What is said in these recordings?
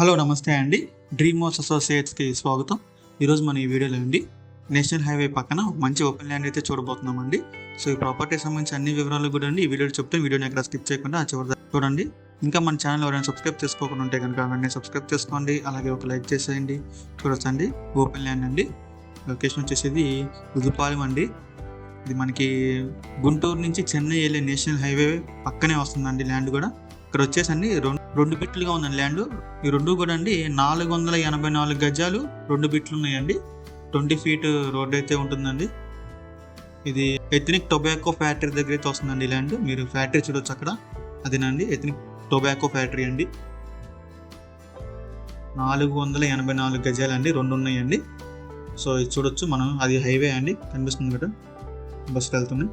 Hello నమస్తే అండి. Dream house అసోసియేట్స్కి స్వాగతం. ఈరోజు మన ఈ వీడియోలో అండి నేషనల్ హైవే పక్కన మంచి ఓపెన్ ల్యాండ్ అయితే చూడబోతున్నామండి. సో ఈ ప్రాపర్టీ సంబంధించి అన్ని వివరాలు కూడా అండి ఈ వీడియో చెప్తే. వీడియోని ఎక్కడ స్కిప్ చేయకుండా చివరి చూడండి. ఇంకా మన ఛానల్ ఎవరైనా సబ్స్క్రైబ్ చేసుకోకుండా ఉంటే కనుక వెంటనే సబ్స్క్రైబ్ చేసుకోండి. అలాగే ఒక లైక్ చేసేయండి. చూడొచ్చండి. ఓపెన్ ల్యాండ్ అండి. లొకేషన్ వచ్చేసి ఉదుపాలెం అండి. ఇది మనకి గుంటూరు నుంచి చెన్నై వెళ్ళే నేషనల్ హైవే పక్కనే వస్తుందండి ల్యాండ్ కూడా. ఇక్కడ వచ్చేసి అండి రెండు రెండు బిట్లుగా ఉందండి ల్యాండ్. ఈ రెండు కూడా అండి నాలుగు వందల ఎనభై నాలుగు గజాలు రెండు బిట్లు ఉన్నాయండి. ట్వంటీ ఫీట్ రోడ్ అయితే ఉంటుందండి. ఇది ఎథనిక్ టొబాకో ఫ్యాక్టరీ దగ్గర అయితే వస్తుందండి ల్యాండ్. మీరు ఫ్యాక్టరీ చూడొచ్చు అక్కడ. అదేనండి ఎథనిక్ టొబాకో ఫ్యాక్టరీ అండి. నాలుగు వందల ఎనభై నాలుగు గజాలు అండి రెండు ఉన్నాయండి. సో ఇది చూడొచ్చు మనం అది హైవే అండి కనిపిస్తుంది కదా బస్సుకి వెళ్తున్నాయి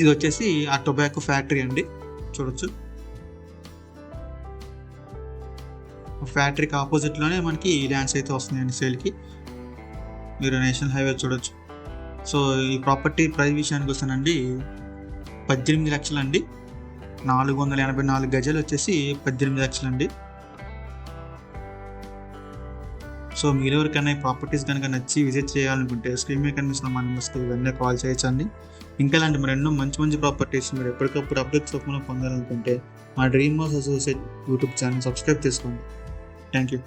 ఇది వచ్చేసి ఆ టొబాకో ఫ్యాక్టరీ అండి. చూడొచ్చు. ఫ్యాక్టరీకి ఆపోజిట్లోనే మనకి ఈ ల్యాండ్స్ అయితే వస్తున్నాయండి సేల్కి. మీరు నేషనల్ హైవే చూడొచ్చు. సో ఈ ప్రాపర్టీ ప్రైస్ విషయానికి వస్తానండి పద్దెనిమిది లక్షలు అండి నాలుగు వందల ఎనభై నాలుగు గజాలు వచ్చేసి పద్దెనిమిది లక్షలు అండి సో మీరు ఎవరికైనా ఈ ప్రాపర్టీస్ కనుక నచ్చి విజిట్ చేయాలనుకుంటే స్క్రీన్ మీద కనిపిస్తున్న మన నెంబర్స్కి ఇవన్నీ కాల్ చేయొచ్చండి. ఇంకా ఇలాంటి మరి ఎన్నో మంచి మంచి ప్రాపర్టీస్ మీరు ఎప్పటికప్పుడు అప్డేట్స్ రూపంలో పొందాలనుకుంటే మా dream house associate YouTube channel subscribe చేసుకోండి. Thank you.